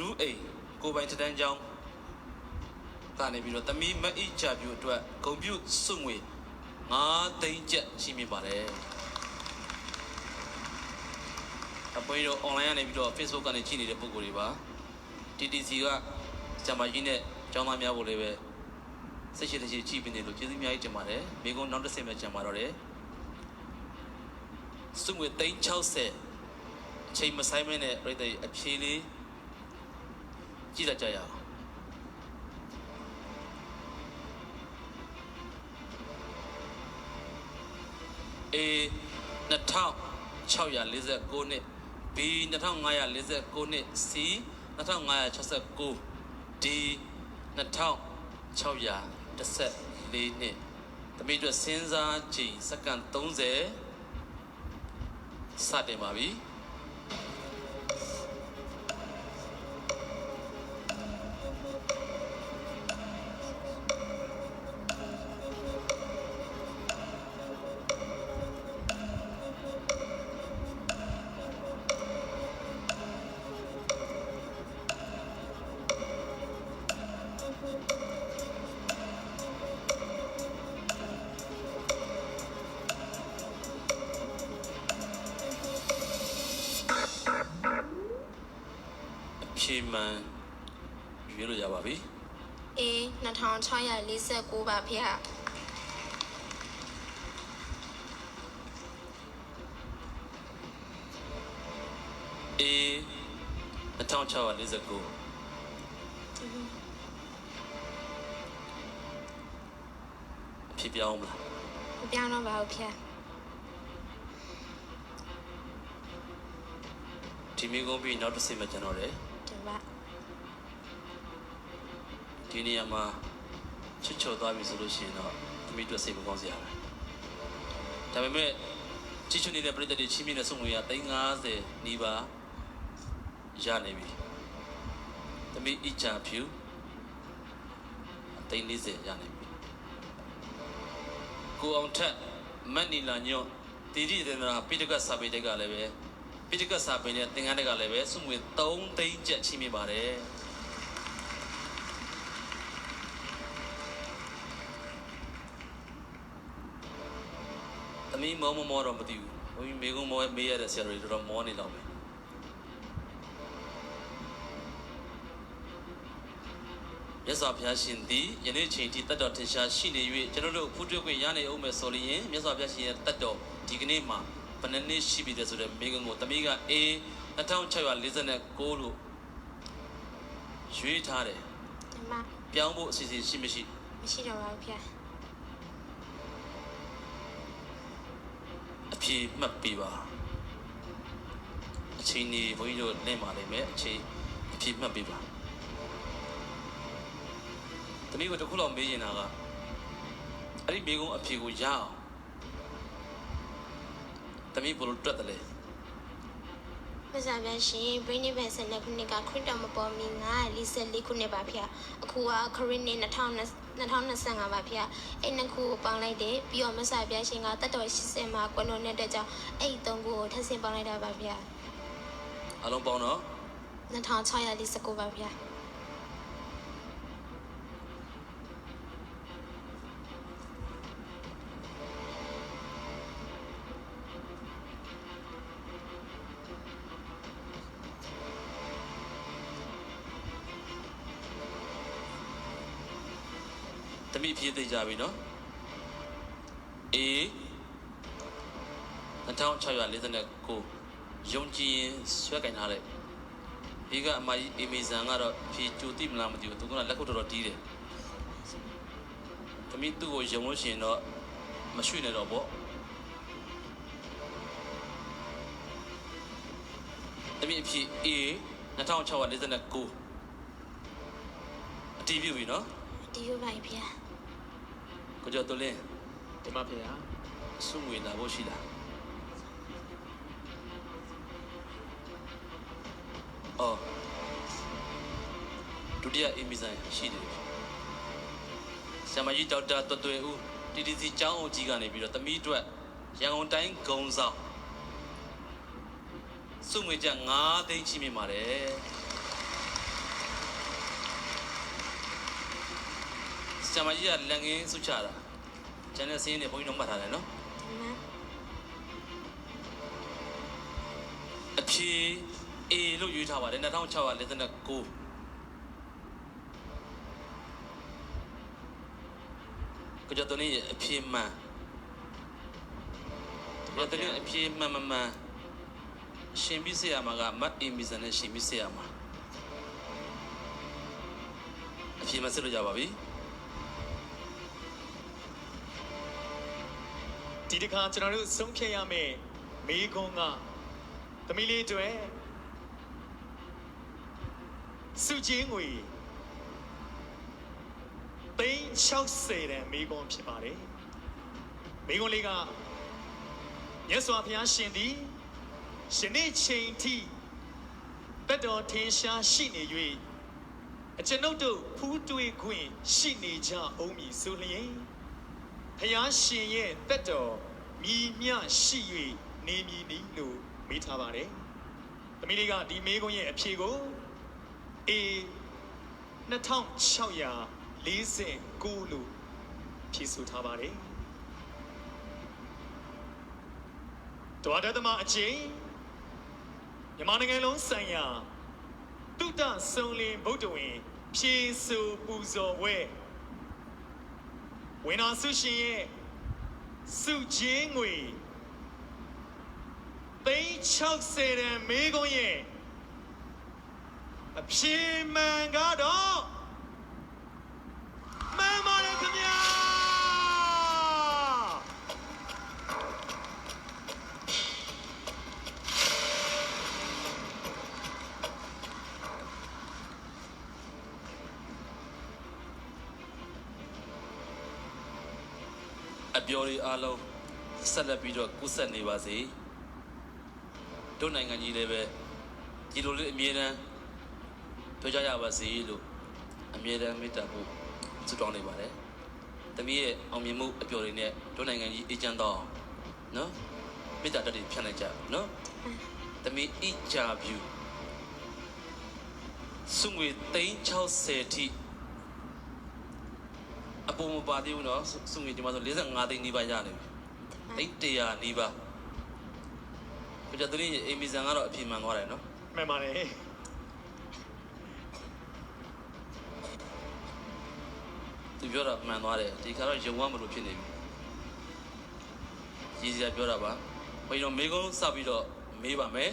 နူးအိမ်ကိုပိုင်တန်းကျောင်းကနေပြီးတော့သမီးမအိချပြူအတွက်ဂုံပြုစွငွေ9သိန်းကျပ်ရှိမိပါတယ်အပွင့်တို့ online ကနေပြီးတော့ Facebook ကနေကြည့်နေတဲ့ပုံကိုယ်တွေပါ TTC ကစံမကြီးနဲ့ကျောင်းသားများကိုလည်းပဲစိတ်ရှိတဲ့ရှိကြည့်ပြီးနေလို့ကျေးဇူးအများကြီးတင်ပါတယ်မိကုန်းနောက်တစ်ဆင့်ပဲကြံပါတော့တယ်စွငွေသိန်း60အချိန်မဆိုင်မနဲ့ပြိတ္တိအဖြေလေး ကြည့်လိုက်ကြရအောင် A 2649နှစ် B 2549နှစ် C 2569 D 2614နှစ်တမိအတွက်စဉ်းစားချိန်စက္ကန့်30စတင်ပါပြီ ဖြေမှန်ရွေးလို့ရပါပြီ A 2649ပါဗျာ A 2649အဖြေပြောင်းမလားမပြောင်းတော့ပါဘူးဗျာဒီမိကုန်းပြီးနောက်တစ်ဆင့်မှကျွန်တော်တ ယ်ဒီပါဒီနေရာမှာချစ်ချော်သွားပြီဆိုလို့ရှိရင်တော့သမီးတို့စိတ်မကောင်းစရာပဲဒါပေမဲ့ချစ်ချွနေတဲ့ပြည်သက်တွေချင်းမြင့်တဲ့စုံငွေက350နီးပါးရနေပြီသမီးအချာဖြူ340ရနေပြီကိုအောင်ထက်မတ်နီလာညွတ်တီရီတဲ့နာပိတကစာပေတက်ကလည်းပဲ ပိတကစာပေနဲ့သင်္ကန်းတက်ကလည်းပဲစုံငွေ3သိန်းကျပ်ချင်းမြင့်ပါတယ်သမီးမောမမောတော့မသိဘူးဘုန်းကြီးမေကုန်းမောမေးရတဲ့ဆရာတော်တွေတော်တော်မောနေတော့မယ်မြတ်စွာဘုရားရှင်သည်ယနေ့ချိန်ထိတတ်တော်ထင်ရှားရှိနေ၍ကျွန်တော်တို့ဖူးတွေ့ခွင့်ရနေအောင်မယ်ဆိုလျင်မြတ်စွာဘုရားရှင်ရဲ့တတ်တော်ဒီကနေ့မှာ ဘယ်နှစ်နှစ်ရှိပြီလဲဆိုတော့မေကုန်းကိုသမီးက A 2649လို့ရွေးထားတယ်ဒီမှာပြောင်းဖို့အစီအစဉ်ရှိမရှိမရှိတော့ပါဘူးဗျာအဖြေမှတ်ပေးပါအချိန်ကြီးဘုန်းကြီးတို့လင့်ပါလိမ့်မယ်အချိန်အဖြေမှတ်ပေးပါတမီးကတစ်ခုလောက်မေးရင်တာကအဲ့ဒီမေကုန်းအဖြေကိုရအောင် တမီးဘယ်လိုတွက်တယ်လဲမစားဗျာရှင်ဘရင်းနေဘယ်ဆန်တဲ့ခုနှစ်ကခရစ်တော်မပေါ်မီ944ခုနှစ်ပါဗျာအခုကခရစ်နှစ်2025ပါဗျာအဲ့နှစ်ခုကိုပေါင်းလိုက်တယ်ပြီးတော့မစားဗျာရှင်ကတတ်တော်80မှာကွန်တော်နဲ့တဲ့ကြောင့်အဲ့ဒီသုံးခုကိုထပ်ဆင့်ပေါင်းလိုက်တာပါဗျာအလုံးပေါင်းတော့2649ပါဗျာ မီးအဖြေသိကြပြီနော် A 2649ယုံကြည်ရင်ဆွဲကင်ထားလိုက်ဒီကအမကြီးအမေဇန်ကတော့ဖြေကြိုတိမလားမသိဘူးသူကလက်ခုပ်တော်တော်တီးတယ်တမီးသူ့ကိုယုံလို့ရှိရင်တော့မရွှေ့နဲ့တော့ပေါ့တမီးအဖြေ A 2649အတီးပြုပြီနော်ဒီလိုပါဗျာ ကိုကျော်တူလင်းဒီမှာဖေဟာစုငွေလာဖို့ရှိလားအော်ဒုတိယအီမီဆိုင်ရှိတယ်ဆရာမကြီးဒေါက်တာတွတ်တွယ်ဦး TTC ကျောင်းအုပ်ကြီးကနေပြီးတော့တမီးအတွက်ရန်ကုန်တိုင်းဂုံဆောင်စုငွေကျ9သိန်းချိမိပါတယ် ဆရာမကြီးကလက်ငင်းစုချတာကျန်တဲ့စင်းတွေဘုန်းကြီးတို့မှတ်ထားတယ်နော်အမှန်အဖြေ A လို့ရွေးထားပါတယ်2649ကြတော့နေအဖြေမှန်ကြတော့နေအဖြေမှန်မှန်မှန်ရှင်ပြီးစေရမှာကမတ်အင်မီဇန်နဲ့ရှင်ပြီးစေရမှာအဖြေမစစ်လို့ကြပါပြီ ဒီတစ်ခါကျွန်တော်တို့ဆုံးဖြတ်ရမယ့်မိကုံးကသမီးလေးတွေစုချင်းငွေသိန်း60တန်မိကုံးဖြစ်ပါတယ်မိကုံးလေးကမြတ်စွာဘုရားရှင်သည်ရှင်နေ့ချိန်ထိတက်တော်ထင်ရှားရှိနေ၍အကျွန်ုပ်တို့ဖူးတွေ့ခွင့်ရှိနေကြအောင်မည်ဆိုလျင် ဖျားရှင်ရဲ့တက်တော်မြည်မြရှိ၍နေမည်နီလို့မေးထားပါတယ်။သမီးလေးကဒီမေးခွန်းရဲ့အဖြေကို A 2649လို့ဖြေဆိုထားပါတယ်။တဝါဒသမအချင်းမြန်မာနိုင်ငံလုံးဆိုင်ရာတုဒ္ဒဆုံလင်ဗုဒ္ဓဝင် ဖြေဆိုပူဇော်ဝဲ ဝင်တော်ဆုရှင်ရဲ့စုချင်းငွေသိန်း60တန်မေးခွန်းရဲ့အဖြေမှန်ကတော့ ပျော်တွေအားလုံးဆက်လက်ပြီးတော့ကူးဆက်နေပါစေတို့နိုင်ငံကြီးလည်းပဲဒီလိုလေးအမြဲတမ်းပြောကြရပါစေလို့အမြဲတမ်းမေတ္တာပို့ဆုတောင်းနေပါတယ်တမီးရဲ့အောင်မြင်မှုအပျော်တွေနဲ့တို့နိုင်ငံကြီးအေးချမ်းတော့နော်မေတ္တာတက်တွေဖြန့်လိုက်ကြနော်တမီးအကြဗျူစုငွေ360ထိအ ပေါ်မပါသေးဘူးနော်စုငွေဒီမှာဆို45သိန်းနီးပါးရနေပြီသိန်း100နီးပါးပြကြတဲ့အိမ်မီဇန်ကတော့အပြည့်မှန်သွားတယ်နော်မှန်ပါတယ်သူပြောတာမှန်သွားတယ်ဒီခါတော့ယုံဝမလို့ဖြစ်နေပြီရည်စရာပြောတာပါဘယ်တော့မေကုန်းစပြီးတော့မေးပါမယ်